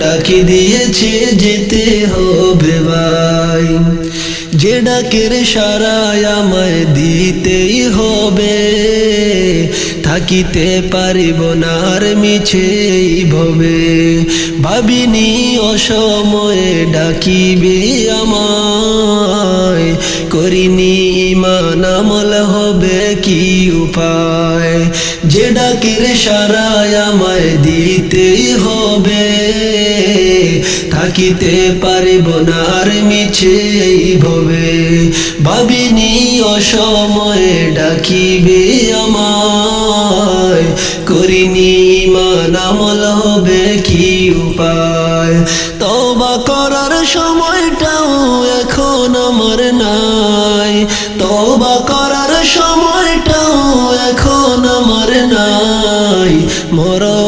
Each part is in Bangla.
ডাকি দিয়েছে যেতে হবে ভাই। যে ডাকের সারায় আমায় দিতেই হবে, থাকিতে পারিব না আর মিছেই ভবে। ভাবিনি অসময়ে ডাকিবে আমায়, করিনি ইমান আমল হবে কি উপায়। যে ডাকের সারায় আমায় দিতেই হবে থাকিতে পারিব না আর মিছেই ভবে। ভাবিনি অসময়ে ডাকিবে আমায়। করিনি ইমান, আমল হবে কি উপায়? তবা করার সময়টাও এখন আমার নাই। তবা করার সময়টাও এখন আমার নাই। মরণ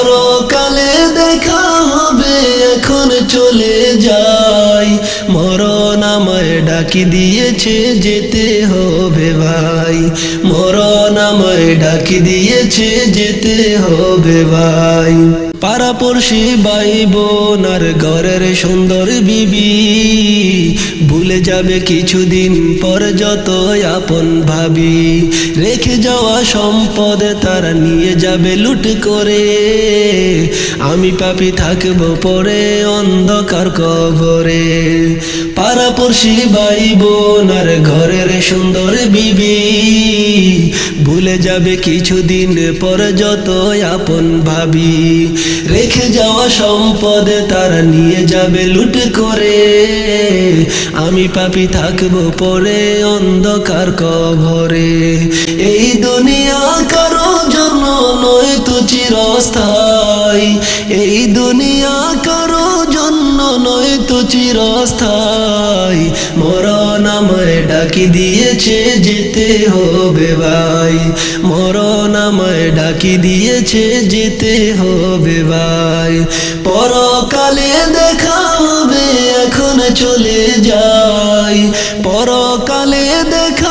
ডাকি দিয়েছে যেতে হবে ভাই? মরণ আমায় ডাকি দিয়েছে যেতে হবে ভাই। পাড়াপড়শি ভাই বোন আর ঘরের সুন্দর বিবি, ভুলে যাবে কিছুদিন পর যত আপন ভাবি। রেখে যাওয়া সম্পদ তারা নিয়ে যাবে লুট করে। আমি পাপি থাকব পরে অন্ধকার কবরে। পাড়াপড়শি ভাই বোন আর ঘরের সুন্দর বিবি। ভুলে যাবে কিছুদিন পর যত আপন ভাবি। রেখে যাওয়া সম্পদ তারা নিয়ে যাবে লুট করে। আমি পাপি থাকব পরে অন্ধকার কবরে। এই দুনিয়া কারও জন্য নয় তো চিরস্থায়ী। এই দুনিয়া কারও জন্য নয় তো চিরস্থায়ী। মরণ আমায় ডাকি দিয়েছে যেতে হবে ভাই। মরণ আমায় ডাকি দিয়েছে যেতে হবে ভাই। পরকালে দেখা হবে, এখন চলে যাই। পরকালে দেখা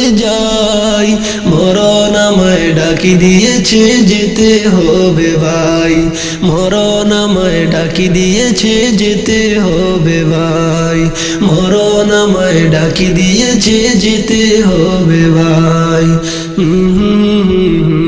ডাকি দিয়েছে যেতে হবে ভাই। মরণ আমায় ডাকি দিয়েছে যেতে হবে ভাই। মরণ আমায় ডাকি দিয়েছে যেতে হবে ভাই। হুম।